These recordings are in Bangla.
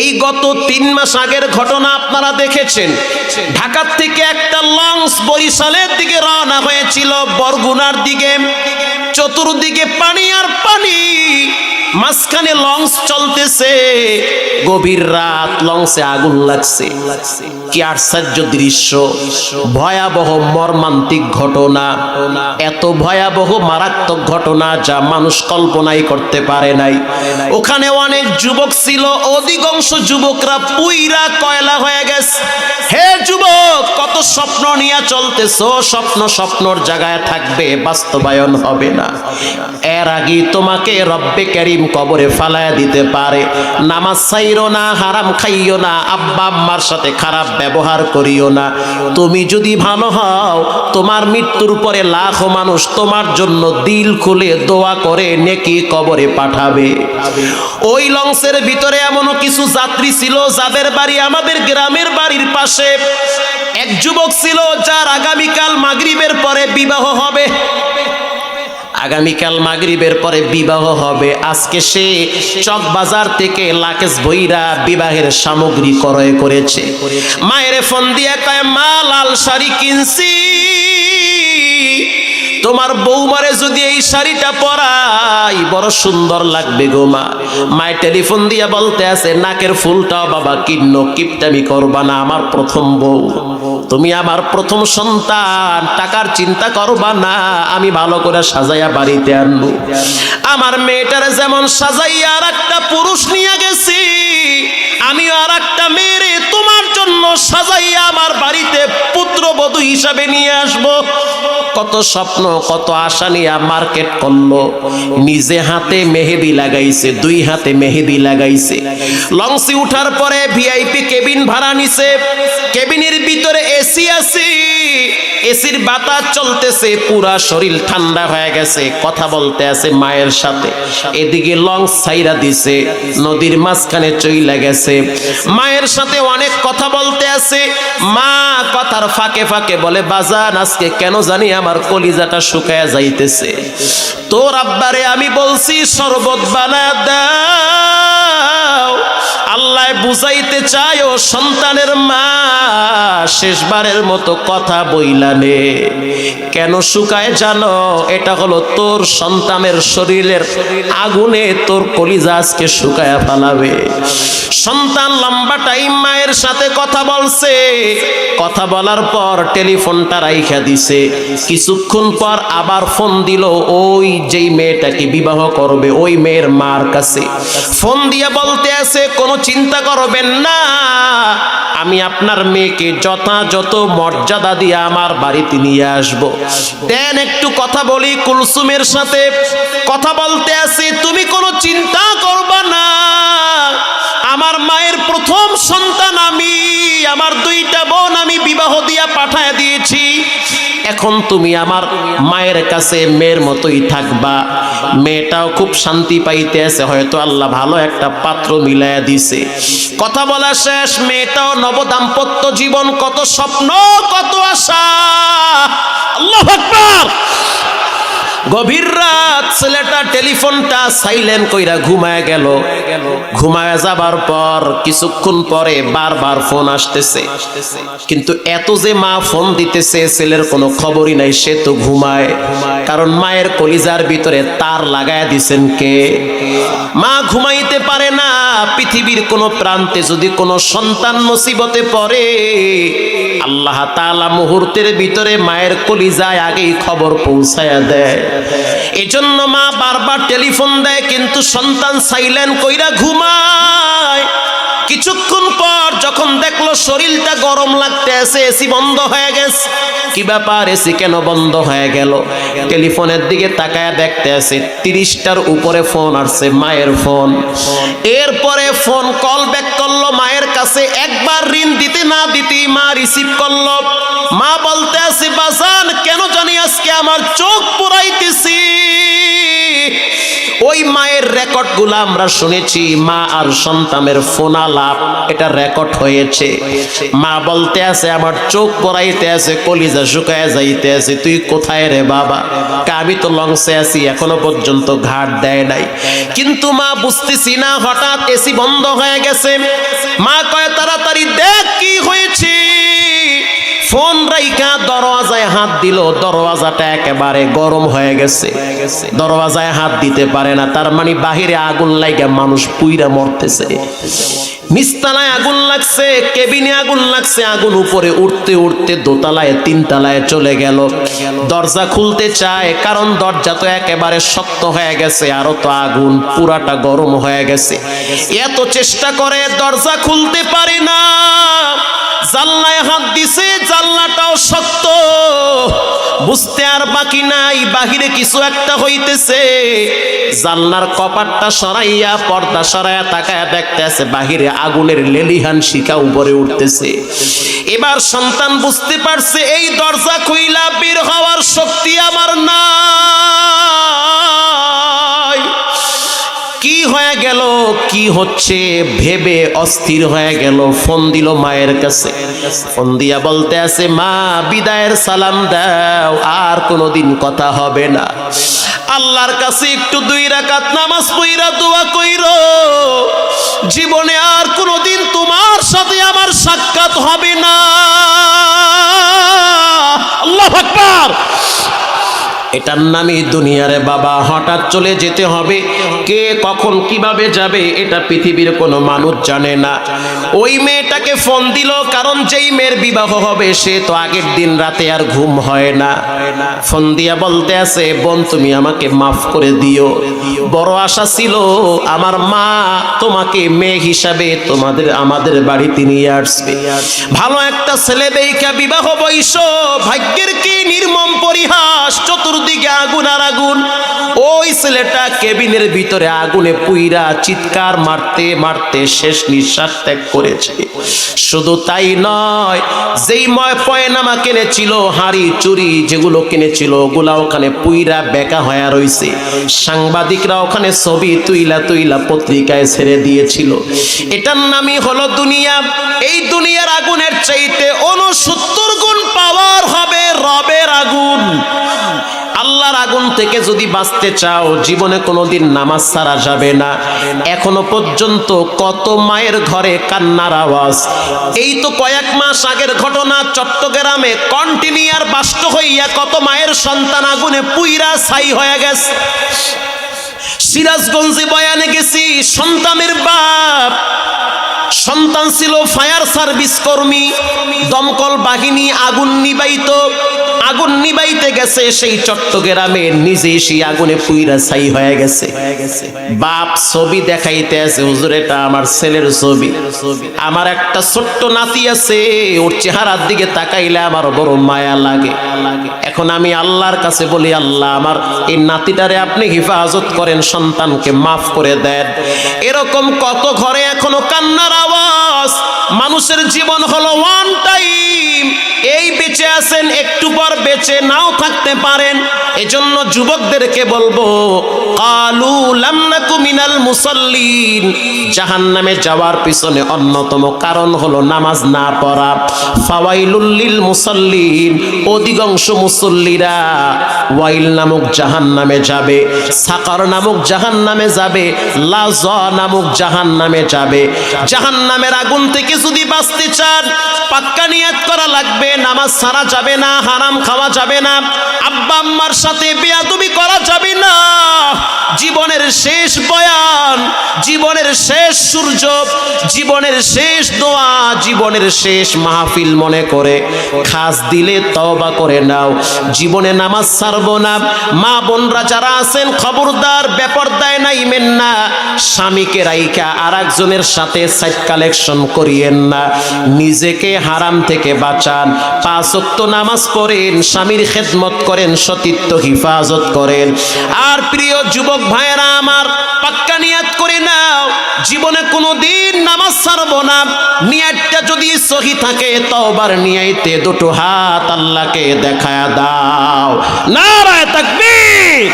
এই গত তিন মাস আগের ঘটনা আপনারা দেখেছেন। ঢাকার থেকে একটা লঞ্চ বরিশালের দিকে রওনা হয়েছিল, বরগুনার দিকে, চতুর্দিকে পানি আর পানি। মাঝখানে লঞ্চ চলতেছে। গভীর রাত, লঞ্চে আগুন লাগছে। কি আশ্চর্য দৃশ্য। ভয়াবহ মর্মান্তিক ঘটনা। এত ভয়াবহ মারাত্মক ঘটনা যা মানুষ কল্পনাই করতে পারে নাই। ওখানে অনেক যুবক ছিল, অধিকাংশ যুবকরা পুইরা কয়লা হয়ে গেছে। হে যুবক, কত স্বপ্ন নিয়ে চলতেছো? স্বপ্ন স্বপ্নর জায়গায় থাকবে, বাস্তবায়ন হবে না। এর আগে তোমাকে রব্বে করিম কবরে ফালায়া দিতে পারে। নামাজ চাইরো না, হারাম খাইও না, আব্বা আম্মার সাথে খারাপ ব্যবহার করিও না। তুমি যদি ভালো হও, তোমার মৃত্যুর পরে লাখো মানুষ তোমার জন্য দিল খুলে দোয়া করে, নেকি কবরে পাঠাবে। ওই লঞ্চের ভিতরে এমনও কিছু যাত্রী ছিল, যাদের বাড়ি আমাদের গ্রামের বাড়ির পাশে। এক যুবক ছিল, যার আগামীকাল মাগরিবের পরে বিবাহ হবে। আগামীকাল মাগরিবের পরে বিবাহ হবে। আজকে সে চক বাজার থেকে লাকেশ বইরা বিবাহের সামগ্রী ক্রয় করেছে। মায়ের ফোন দিয়ে কয়, মা, লাল শাড়ি কিনছি। তোমার বৌমারে যদি এই শাড়িটা পরাই, বড় সুন্দর লাগবে গো মা। মায়ের টেলিফোন দিয়ে বলতে আছে, নাকের ফুলটাও বাবা কিন্ন, কিপটামি করবা না আমার প্রথম বউ। তুমি আমার প্রথম সন্তান, টাকার চিন্তা করবা না, আমি ভালো করে সাজাইয়া বাড়িতে আনব। আমার মেয়েটারে যেমন সাজাইয়া আর একটা পুরুষ নিয়ে গেছি, আমিও আর একটা মেয়েরে তোমার জন্য সাজাইয়া আমার বাড়িতে পুত্রবধূ হিসাবে নিয়ে আসব। কত স্বপ্ন, কত আশা নিয়া মার্কেট করল। নিজে হাতে মেহেদি লাগাইছে, দুই হাতে মেহেদি লাগাইছে। লঞ্চে উঠার পরে ভিআইপি কেবিন ভাড়া নিছে। কেবিনের ভিতরে এসি আছে। এসির বাতাস চলতেছে, পুরা শরীর ঠান্ডা হয়ে গেছে। কথা বলতে আছে মায়ের সাথে। এদিকে লং সাইরা দিছে, নদীর মাঝখানে চইলা গেছে। মায়ের সাথে অনেক কথা বলতে আছে। মা কথার ফাঁকে ফাঁকে বলে, বাজান, আজকে কেন জানি আমার কলিজাটা শুকায়া যাইতেছে। তোর আব্বারে আমি বলছি, শরবত বানা দাও। আল্লাহ বুঝাইতে চায়, ও সন্তানের মা, শেষবারের মতো কথা বইলানে কেন শুকায় জানো? এটা হলো তোর সন্তানের শরীরের আগুনে তোর কলিজা আজকে শুকায়া ফালাবে। সন্তান লম্বা টাইম মায়ের সাথে কথা বলছে। কথা বলার পর টেলিফোনটা রাইখা দিছে। কিছুক্ষণ পর আবার ফোন দিল, ওই যেই মেয়েটাকে বিবাহ করবে, ওই মেয়ের মার কাছে। ফোন দিয়ে বলতে আছে, কোনো চিন্তা করবেন না। আমি আপনার মেয়েকে যথাযথ মর্যাদা দিয়ে আমার বাড়িতে নিয়ে আসব। দেন একটু কথা বলি কুলসুমের সাথে। কথা বলতে আছি, তুমি কোনো চিন্তা করবা না। আমার মায়ের প্রথম সন্তান আমি, আমার দুইটা বোন আমি বিবাহ দিয়া পাঠায় দিয়েছি। এখন তুমি আমার মায়ের কাছে মেয়ের মতোই থাকবা। মেয়েটাও খুব শান্তি পাইতে আছে, হয়তো আল্লাহ ভালো একটা পাত্র মিলাইয়া দিছে। কথা বলা শেষ, মেয়েটাও নবদাম্পত্য জীবন, কত স্বপ্ন, কত আশা। আল্লাহ আকবার! গভীর রাত ছেলেটা টেলিফোনটা সাইলেন্ট কইরা ঘুমায় গেল। ঘুমায় যাবার পর কিছুক্ষণ পরে বারবার ফোন আসতেছে। কিন্তু এত যে মা ফোন দিতেছে, ছেলের কোনো খবরই নাই, সে তো ঘুমায়। কারণ মায়ের কলিজার ভিতরে তার লাগায় দিছেন কে? মা ঘুমাইতে পারে না পৃথিবীর কোনো প্রান্তে যদি কোনো সন্তান মুসিবতে পড়ে, আল্লাহ তাআলা মুহূর্তের ভিতরে মায়ের কলিজায় আগেই খবর পৌঁছায়া দেয়। এজন্য মা বারবার টেলিফোন দেয়, কিন্তু সন্তান সাইলেন্ট কইরা ঘুমায়। কিছুক্ষণ পর যখন দেখল শরীরটা গরম লাগতে আছে, এসি বন্ধ হয়ে গেছে। কি ব্যাপার, এসি কেন বন্ধ হয়ে গেল? টেলিফোনের দিকে তাকায় দেখতে আছে, তিরিশটার উপরে ফোন আসছে, মায়ের ফোন। এরপরে ফোন কল ব্যাক করল, মায়ের কাছে একবার ঋণ দিতে না দিতেই মা রিসিভ করল। মা বলতে আছে বাসান কেন জানি আজকে আমার চোখ পুরাইতেছি? ওই মায়ের রেকর্ডগুলো আমরা শুনেছি, মা আর সন্তানের ফোনালাপ, এটা রেকর্ড হয়েছে। মা বলতে আছে, আমার চোখ পড়াইতে আছে, কলিজা শুকায় যাইতে আছে, তুই কোথায় রে বাবা? আমি তো লংসে আছি, এখনও পর্যন্ত ঘাট দেয় নাই। কিন্তু মা বুঝতেছি না, হঠাৎ এসি বন্ধ হয়ে গেছে। মা কয়, তাড়াতাড়ি দেখ কি হয়েছে। ফোন রাইকা দরওয়াজায় হাত দিল, দরওয়াজাটা একেবারে গরম হয়ে গেছে। দরওয়াজায় হাত দিতে পারে না, তার মানে বাহিরে আগুন লাগে মানুষ পুইরা মরতেছে। নিস্তালায় আগুন লাগছে, কেবিনে আগুন লাগছে, আগুন উপরে উঠতে উঠতে দোতলায়, তিনতলায় চলে গেল। দরজা খুলতে চায়, কারণ দরজা তো একেবারে শক্ত হয়ে গেছে, আরও তো আগুন পুরাটা গরম হয়ে গেছে। এত চেষ্টা করে দরজা খুলতে পারে না। দিছে, জানলাটাও শক্ত। বুঝতে আর বাকি নাই, বাহিরে কিছু একটা হইতেছে। জানলার কপাটটা সরাইয়া, পর্দা সরাইয়া তাকায়া দেখতেছে বাহিরে আগুনের লেলিহান শিকা উপরে উঠতেছে। এবার সন্তান বুঝতে পারছে, এই দরজা খুইলা বের হওয়ার শক্তি আমার নাই। কি হয়ে গেল? কি হচ্ছে? ভেবে অস্থির হয়ে গেল। ফোন দিল মায়ের কাছে। ফোন দিয়া বলতে আছে, মা, বিদায়ের সালাম দাও, আর কোনোদিন কথা হবে না। আল্লাহর কাছে একটু দুই রাকাত নামাজ পইরা দোয়া কইরো। জীবনে আর কোনোদিন তোমার সাথে আমার সাক্ষাৎ হবে না। আল্লাহ আকবার। এটার নামই দুনিয়ারে বাবা, হঠাৎ চলে যেতে হবে। কে কখন কীভাবে যাবে, এটা পৃথিবীর কোনো মানুষ জানে না। ওই মেয়েটাকে ফোন দিল, কারণ যেই মেয়ের বিবাহ হবে, সে তো আগের দিন রাতে আর ঘুম হয় না। ফোন দিয়া বলতে আছে, বোন, তুমি আমাকে মাফ করে দিও। বড় আশা ছিল, আমার মা তোমাকে মেয়ে হিসাবে তোমাদের, আমাদের বাড়িতে নিয়ে আসবে। ভালো একটা ছেলে দেখা বিবাহ বৈশ, ভাগ্যের কি নির্মম পরিহাস চতুর্দিকে আগুন আর আগুন। ওই ছেলেটা কেবিনের ভিতরে আগুনে পুইরা চিৎকার মারতে মারতে শেষ নিঃশ্বাস ত্যাগ করেছে। শুধু তাই নয়, যেই ময় পয়নামা কিনেছিল, হাড়ি চুরি যেগুলো কিনেছিল, ওগুলা ওখানে পুইরা বেকা হয়ে রইছে। সাংবাদিকরা ওখানে ছবি তুইলা তুইলা পত্রিকায় ছেড়ে দিয়েছিল। এটার নামই হলো দুনিয়া। এই দুনিয়ার আগুনের চাইতে অনুসত্তর গুণ পাওয়ার হবে রবের আগুন। থেকে যদি বাঁচতে চাও, জীবনে কোনোদিন নামাজ ছাড়া যাবে না। এখনও পর্যন্ত কত মায়ের ঘরে কান্নার আওয়াজ। এই তো কয়েক মাস আগের ঘটনা, চট্টগ্রামে কন্টিনিউয়ার বাস্ত হইয়া কত মায়ের সন্তান আগুনে পুইরা ছাই হয়ে গেছে। সিরাজগঞ্জে বয়ানে গেছি, সন্তানের বাপ, সন্তান ছিল ফায়ার সার্ভিস কর্মী, দমকল বাহিনী আগুন নিবাইত। আগুন নিবাইতে গেছে, সেই চট্টগ্রামে নিজে সেই আগুনে পুইরা ছাই হয়ে গেছে। বাপ ছবি দেখাইতে আছে, হুজুর, এটা আমার ছেলের ছবি। আমার একটা ছোট্ট নাতি আছে, ওর চেহারার দিকে তাকাইলে আমার বড় মায়া লাগে। এখন আমি আল্লাহর কাছে বলি, আল্লাহ, আমার এই নাতিটারে আপনি হেফাজত করেন, সন্তানকে মাফ করে দেন। এরকম কত ঘরে এখনও কান্নার আওয়াজ। মানুষের জীবন হলো ওয়ান টাইম এই বেঁচে আছেন, একটু পর বেঁচে নাও থাকতে পারেন। এজন্য যুবকদেরকে বলব, কালু লামনাকু মিনাল মুসাল্লিন। জাহান্নামে যাওয়ার পিছনে অন্যতম কারণ হলো নামাজ না পড়া ফাওয়াইলুল মুসাল্লিন, অধিকাংশ মুসল্লিরা ওয়াইল নামক জাহান্নামে যাবে, সাকার নামক জাহান্নামে যাবে লাজ নামক জাহান্নামে যাবে। জাহান্নামের আগুন থেকে যদি বাঁচতে চান, পাক্কা নিয়াত করা লাগবে, নামাজ ছাড়া যাবে না, হারাম খাওয়া যাবে না। আব্বা আম্মার সাথে বেয়াদবি করা যাবে না। জীবনের শেষ বয়ান, জীবনের শেষ সূর্য, জীবনের শেষ দোয়া, জীবনের শেষ মাহফিল মনে করে খাস দিলে তওবা করে নাও। জীবনে নামাজ ছাড়বো না। মা বোনরা যারা আছেন, খবরদার, বেপরদায় নাইমেন না ইমেন না। স্বামীকে রাইকা আর একজনের সাথে সাইড কালেকশন করিয়েন না। নিজেকে হারাম থেকে বাঁচান। পাঁচ ওয়াক্ত নামাজ পড়েন, স্বামীর খেদমত করেন, সতীত্ব হিফাজত করেন। আর প্রিয় যুবক ভাইয়েরা আমার, পাক্কা নিয়াত করে নাও, জীবনে কোনো দিন নামাজ ছাড়বো না। নিয়াতটা যদি সহি থাকে, তওবার নিয়াইতে দুটো হাত আল্লাহকে দেখায় দাও। নারায় তাকবীর!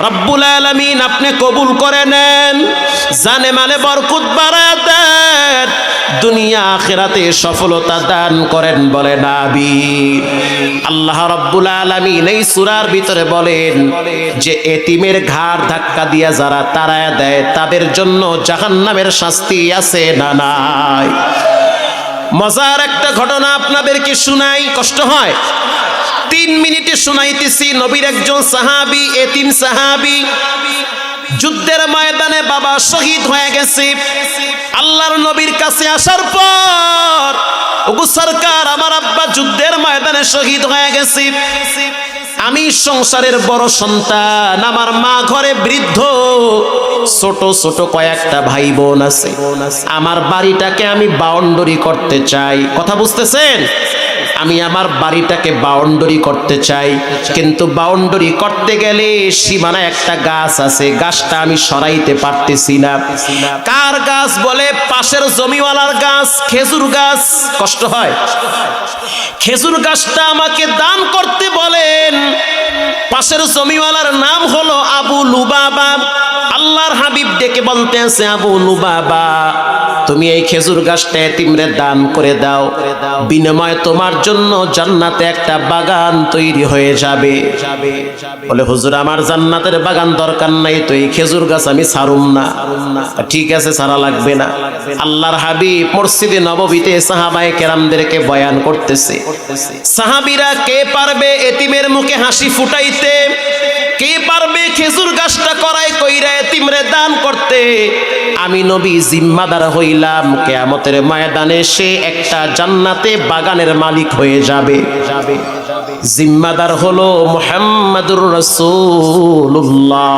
রব্বুল আলামিন, আপনি কবুল করে নেন। জানে মানে বরকত বাড়ায় দেন। দুনিয়া আখেরাতে সফলতা দান করেন বলেন আমিন আল্লাহ রব্বুল আলামিন এই সূরার ভিতরে বলেন যে, এতিমের ঘাড় ধাক্কা দিয়া যারা তাড়ায় দেয়, তাদের জন্য জাহান্নামের শাস্তি আছে না নাই? মজার একটা ঘটনা আপনাদেরকে শুনাই, কষ্ট হয়? তিন মিনিটে শুনাইতেছি, নবীর একজন সাহাবি, এতিম সাহাবি, যুদ্ধের ময়দানে বাবা শহীদ হয়ে গেছে। আল্লাহর নবীর কাছে আসার পর ওগো সরকার আমার আব্বা যুদ্ধের ময়দানে শহীদ হয়ে গেছে। আমি সংসারের বড় সন্তান, আমার মা ঘরে বৃদ্ধ, ছোট ছোট কয়েকটা ভাই বোন আছে। আমার বাড়িটাকে আমি বাউন্ডারি করতে চাই। কথা বুঝতেছেন? আমি আমার বাড়িটাকে বাউন্ডারি করতে চাই। কিন্তু বাউন্ডারি করতে গেলে সীমানা একটা গাছ আছে। গাছটা আমি সরাইতে পারতেছি না। কার গাছ বলে? পাশের জমিওয়ালার গাছ, খেজুর গাছ। কষ্ট হয়? খেজুর গাছটা আমাকে দান করতে বলেন। পাশের জমিওয়ালার নাম হলো আবু লুবাবা। আল্লাহর হাবিব ডেকে বলতে আছে আবু লুবাবা, তুমি এই খেজুর গাছটা এতিমরে দান করে দাও। বিনিময়ে তোমার জন্য জান্নাতে একটা বাগান তৈরি হয়ে যাবে। বলে, হুজুর, আমার জান্নাতের বাগান দরকার নাই, তো এই খেজুর গাছ আমি ছাড়ুম না। ঠিক আছে, ছাড়া লাগবে না। আল্লাহর হাবিব মসজিদে নববীতে সাহাবায়ে কেরামদেরকে বয়ান করতেছে, সাহাবীরা, কে পারবে এতিমের মুখে হাসি ফুটাইতে কে পারবে খেজুর গাছটা করাই কইরা এতিমরে দান করতে? আমি নবী জিম্মাদার হইলাম। কেয়ামতের ময়দানে সে একটা জান্নাতে বাগানের মালিক হয়ে যাবে। জিম্মাদার হলো মুহাম্মাদুর রাসূলুল্লাহ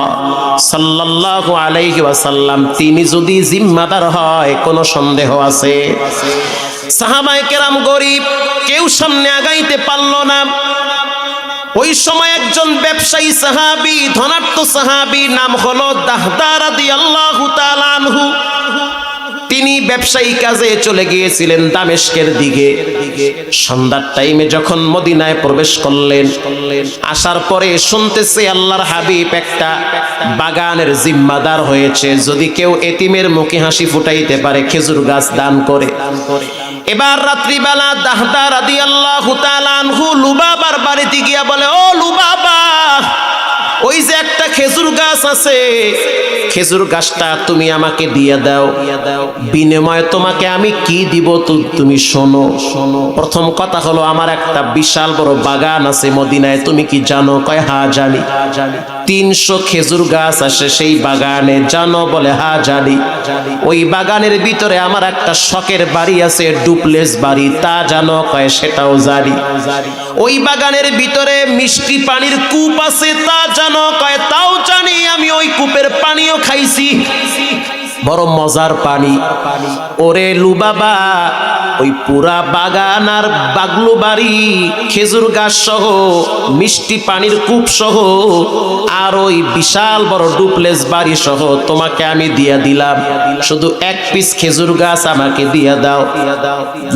সাল্লাল্লাহু আলাইহি ওয়াসাল্লাম। তিনি যদি জিম্মাদার হয়, কোনো সন্দেহ আছে? সাহাবায়ে কেরাম গরিব, কেউ সামনে আগাইতে পারল না। ওই সময় একজন ব্যবসায়ী সাহাবি ধনাট্য সাহাবি নাম হলো দাহদা রাদিয়াল্লাহু তাআলা তিনি ব্যবসায়ী কাজে চলে গিয়েছিলেন দামেশকের দিকে। সন্ধ্যার টাইমে যখন মদিনায় প্রবেশ করলেন, আসার পরে শুনতেছে আল্লাহর হাবিব একটা বাগানের জিম্মাদার হয়েছে। যদি কেউ এতিমের মুখে হাসি ফুটাইতে পারে, খেজুর গাছ দান করে। এবার রাত্রিবেলা দাহদা রাদি আল্লাহ আনহু লুবাবার বাড়িতে গিয়া বলে, ও লুবাবা, ওই যে একটা খেজুর গাছ আছে, খেজুর গাছটা তুমি আমাকে দিয়ে দাও। বিনিময়ে তোমাকে আমি কি দিব তুমি শোনো। শোনো প্রথম কথা হলো, আমার একটা বিশাল বড় বাগান আছে মদিনায়, তুমি কি জানো? কয় হা জানি। তিনশো খেজুর গাছ আসে সেই বাগানে, জানো বলে, হা, জানি। ওই বাগানের ভিতরে আমার একটা শখের বাড়ি আছে, ডুপ্লেস বাড়ি, তা জানো কয়, সেটাও জানি। ওই বাগানের ভিতরে মিষ্টি পানির কূপ আছে, তা জানো কয়, তাও জানি, আমি ওই কূপের পানিও খাইছি। বড় মজার পানি। ওরে লুবাবা ওই পুরা বাগান আর বাগলু বাড়ি, খেজুর গাছ সহ, মিষ্টি পানির কূপ সহ, আর ওই বিশাল বড় ডুপ্লেস বাড়ি সহ তোমাকে আমি দিয়া দিলাম। শুধু এক পিস খেজুর গাছ আমাকে দিয়া দাও।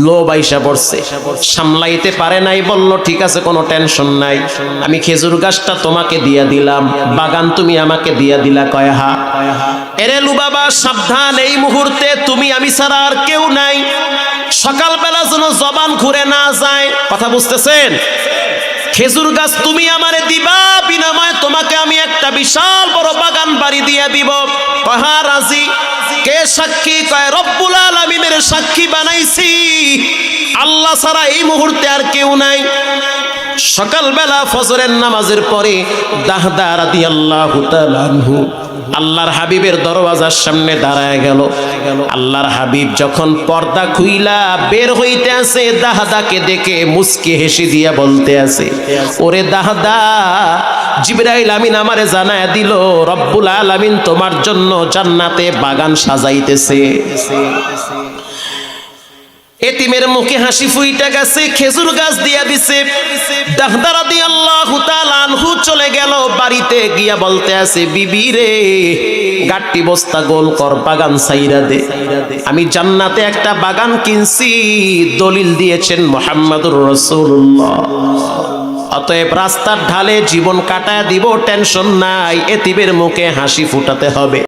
লো বাইসা পড়ছে। সামলাইতে পারে নাই বলল, ঠিক আছে, কোনো টেনশন নাই। আমি খেজুর গাছটা তোমাকে দিয়া দিলাম। বাগান তুমি আমাকে দিয়া দিলা, কয় হা? এরে লুবাবা, সাবধান, এই মুহূর্তে তুমি আমি ছাড়া আর কেউ নাই। সকালবেলা যেন জবান ঘুরে না যায়। কথা বুঝতেছেন? খেজুর গাছ তুমি আমারে দিবা, বিনাময় তোমাকে আমি একটা বিশাল বড় বাগান বাড়ি দিয়ে দিব। কহা রাজি? কে সাক্ষী? কয়, রব্বুল আলামিনের সাক্ষী বানাইছি। আল্লাহ ছাড়া এই মুহূর্তে আর কেউ নাই। সকালবেলা ফজরের নামাজের পরে দাহদা রাদিয়াল্লাহু তাআলা আনহু আল্লাহর হাবিবের দরওয়াজার সামনে দাঁড়ায় গেল। আল্লাহর হাবিব যখন পর্দা খুইলা বের হইতে আছে দাহাদাকে দেখে মুসকে হেসে দিয়া বলতে আছে ওরে দাহাদা, জিবরাইল আমিন আমারে জানায় দিল, রব্বুল আলামিন তোমার জন্য জান্নাতে বাগান সাজাইতেছে। এতিমের মুখে হাসি ফুইটা গেছে, খেজুর গাছ দিয়া দিছে। দাহদারা দিয়ে আল্লাহ আনহু চলে গেল বাড়িতে, গিয়া বলতে আছে, বিবি রে, গাট্টি বস্তা গোল কর বাগান সাইরা দে। আমি জান্নাতে একটা বাগান কিনছি, দলিল দিয়েছেন মোহাম্মদুর রসুল্লাহ অতএব রাস্তার ঢালে জীবন কাটায় দিব, টেনশন নাই, এতিমের মুখে হাসি ফুটাতে হবে।